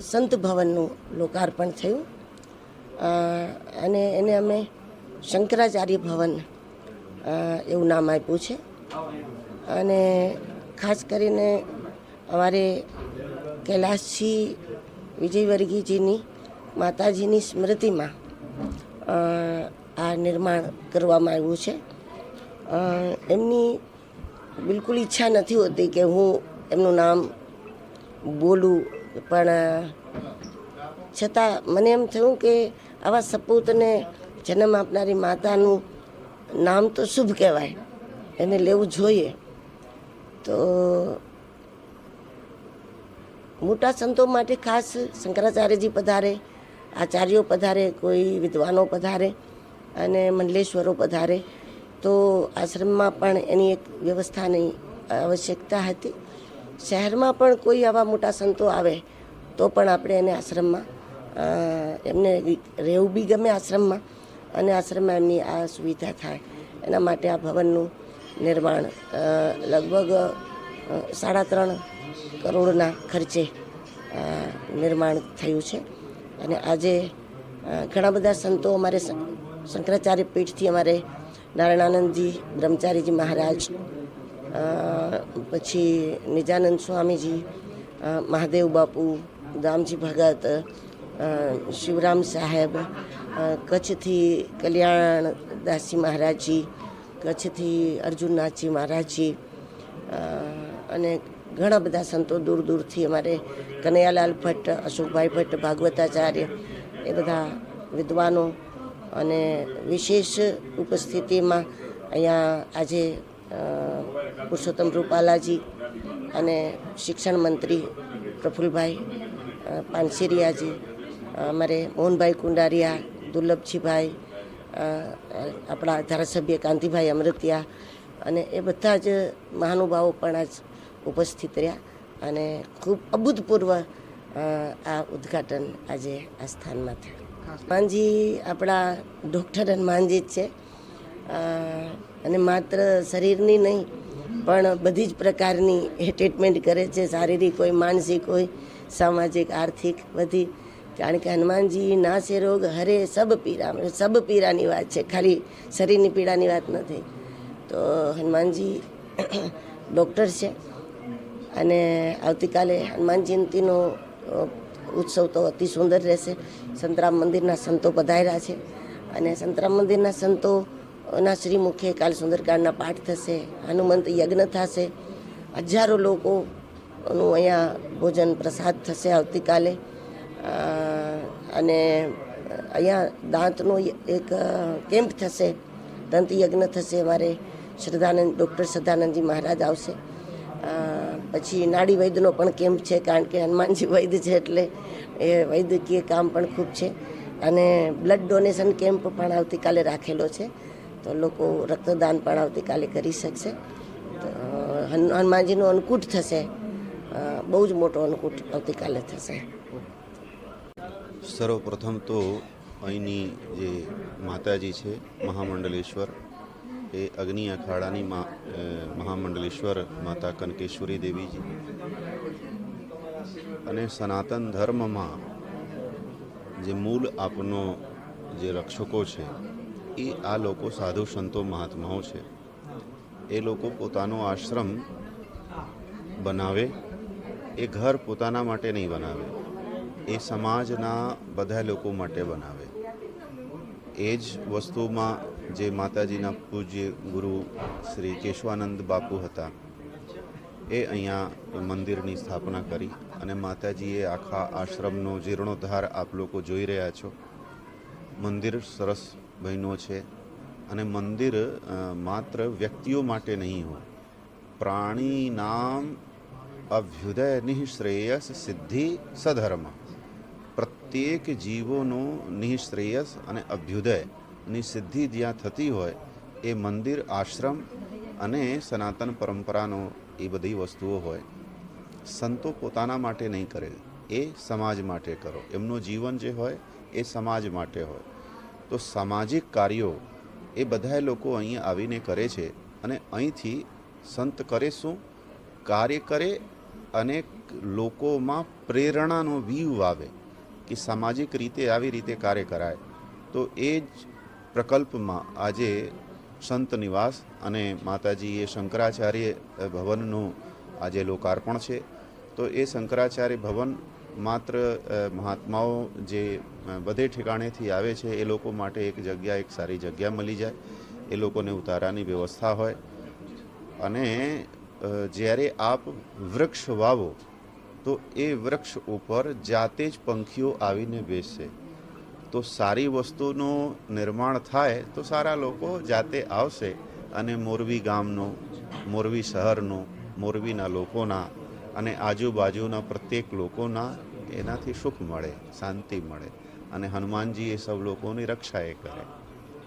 સંત ભવનનું લોકાર્પણ થયું. અને એને અમે શંકરાચાર્ય ભવન એવું નામ આપ્યું છે. અને ખાસ કરીને અમારે કૈલાસજી વિજયવર્ગીજીની માતાજીની સ્મૃતિમાં આ નિર્માણ કરવામાં આવ્યું છે. એમની બિલકુલ ઈચ્છા નથી હોતી કે હું એમનું નામ બોલું પણ, છતાં મને એમ થયું કે આવા સપૂતને જન્મ આપનારી માતાનું નામ તો શુભ કહેવાય. એને લેવું જોઈએ. તો, મોટા સંતો માટે ખાસ શંકરાચાર્યજી પધારે, આચાર્યો પધારે, કોઈ વિદ્વાનો પધારે અને મંડલેશ્વરો પધારે. તો આશ્રમમાં પણ એની એક વ્યવસ્થાની આવશ્યકતા હતી. શહેરમાં પણ કોઈ આવા મોટા સંતો આવે, તો પણ આપણે એને આશ્રમમાં એમને રહેવું બી ગમે આશ્રમમાં, અને આશ્રમમાં એમની આ સુવિધા થાય. એના માટે આ ભવનનું નિર્માણ લગભગ સાડા ત્રણ કરોડના ખર્ચે નિર્માણ થયું છે. અને આજે ઘણા બધા સંતો અમારે શંકરાચાર્ય પીઠથી અમારે નારાયણાનંદજી, બ્રહ્મચારીજી મહારાજ પછી નિજાનંદ સ્વામીજી મહાદેવ બાપુ દામજી ભગત શિવરામ સાહેબ કચ્છથી કલ્યાણ દાસજી મહારાજજી, કચ્છથી અર્જુનનાથજી મહારાજજી અને ઘણા બધા સંતો દૂર દૂરથી અમારે કનૈયાલાલ ભટ્ટ, અશોકભાઈ ભટ્ટ, ભાગવતાચાર્ય એ બધા વિદ્વાનો અને વિશેષ ઉપસ્થિતિમાં અહીંયા આજે પુરુષોત્તમ રૂપાલાજી અને શિક્ષણ મંત્રી પ્રફુલભાઈ પાનસિરિયાજી અમારે મોહનભાઈ કુંડારિયા, દુર્લભજીભાઈ આપણા ધારાસભ્ય કાંતિભાઈ અમૃતિયા અને એ બધા જ મહાનુભાવો પણ આજ ઉપસ્થિત રહ્યા અને ખૂબ અભૂતપૂર્વ આ ઉદ્ઘાટન આજે આ સ્થાનમાં થયું. હનુમાનજી આપણા ડૉક્ટર હનુમાનજી છે. અને માત્ર શરીરની નહીં, પણ બધી જ પ્રકારની એ ટ્રીટમેન્ટ કરે છે. શારીરિક હોય, માનસિક હોય, સામાજિક, આર્થિક બધી. કારણ કે હનુમાનજી ના સે રોગ હરે સબ પીરા, સબ પીરાની વાત છે. ખાલી શરીરની પીડાની વાત નથી. તો હનુમાનજી ડૉક્ટર છે. અને આવતીકાલે હનુમાન જયંતિનો ઉત્સવ તો અતિ સુંદર રહેશે. સંતરામ મંદિરના સંતો પધાર્યા છે. અને સંતરામ મંદિરના સંતોના શ્રીમુખે કાલ સુંદરકાંડના પાઠ થશે, હનુમંત યજ્ઞ થશે. હજારો લોકોનું અહીંયા ભોજન પ્રસાદ થશે આવતીકાલે. અને અહીંયા દાંતનો એક કેમ્પ થશે, દંત યજ્ઞ થશે અમારે શ્રદ્ધાનંદ, ડૉક્ટર શ્રદ્ધાનંદજી મહારાજ આવશે. પછી નાડી વૈદ્યનો પણ કેમ્પ છે, કારણ કે હનુમાનજી વૈદ્ય છે એટલે એ વૈદ્યકીય કામ પણ ખૂબ છે. અને બ્લડ ડોનેશન કેમ્પ પણ આવતીકાલે રાખેલો છે. તો લોકો રક્તદાન પણ આવતીકાલે કરી શકશે. તો હનુમાનજીનું અન્નકૂટ થશે. બહુ જ મોટો અન્નકૂટ આવતીકાલે થશે. સર્વપ્રથમ તો અહીંની જે માતાજી છે, મહામંડલેશ્વર, એ અગ્નિ અખાડાની મહામંડલેશ્વર માતા કનકેશ્વરી દેવીજી. અને સનાતન ધર્મમાં જે મૂળ આપનો જે રક્ષકો છે એ આ લોકો સાધુ સંતો મહાત્માઓ છે. એ લોકો પોતાનો આશ્રમ બનાવે, એ ઘર પોતાના માટે નહીં બનાવે, એ સમાજના બધા લોકો માટે બનાવે. એ જ વસ્તુમાં જે માતાજીના પૂજ્ય ગુરુ શ્રી કેશવાનંદ બાપુ હતા, એ અહીંયા મંદિરની સ્થાપના કરી અને માતાજીએ આખા આશ્રમનો જીર્ણોદ્ધાર આપ લોકો જોઈ રહ્યા છો. મંદિર સરસ બન્યો છે. અને મંદિર માત્ર વ્યક્તિઓ માટે નહીં હોય. પ્રાણી નામ અભ્યુદય નિઃશ્રેયસ સિદ્ધિ સધર્મ. પ્રત્યેક જીવોનો નિઃશ્રેયસ અને અભ્યુદયની સિદ્ધિ જ્યાં થતી હોય, એ મંદિર, આશ્રમ અને સનાતન પરંપરાનો એ બધી વસ્તુઓ હોય. સંતો પોતાના માટે નહીં કરે એ સમાજ માટે કરો. એમનું જીવન જે હોય, એ સમાજ માટે હોય. તો સામાજિક કાર્યો એ બધા લોકો અહીં આવીને કરે છે અને અહીંથી સંત કરે શું? કાર્ય કરે અને લોકોમાં પ્રેરણાનો વીવ આવે કે સામાજિક રીતે આવી રીતે કાર્ય કરાય. તો એ જ પ્રકલ્પમાં આજે સંત નિવાસ અને માતાજીએ શંકરાચાર્ય ભવનનું આજે લોકાર્પણ છે. તો એ શંકરાચાર્ય ભવન માત્ર મહાત્માઓ જે બધે ઠેકાણેથી આવે છે. એ લોકો માટે એક જગ્યા, એક સારી જગ્યા મળી જાય. એ લોકોને ઉતારાની વ્યવસ્થા હોય. અને જ્યારે આપ વૃક્ષ વાવો, તો એ વૃક્ષ ઉપર જાતે જ પંખીઓ આવીને બેસશે તો સારી વસ્તુનું નિર્માણ થાય, તો સારા લોકો જાતે આવશે અને મોરબી ગામનો, મોરબી શહેરનો, મોરબીના લોકોના અને આજુબાજુના પ્રત્યેક લોકોના એનાથી સુખ મળે, શાંતિ મળે. અને હનુમાનજી એ સૌ લોકોની રક્ષા એ કરે.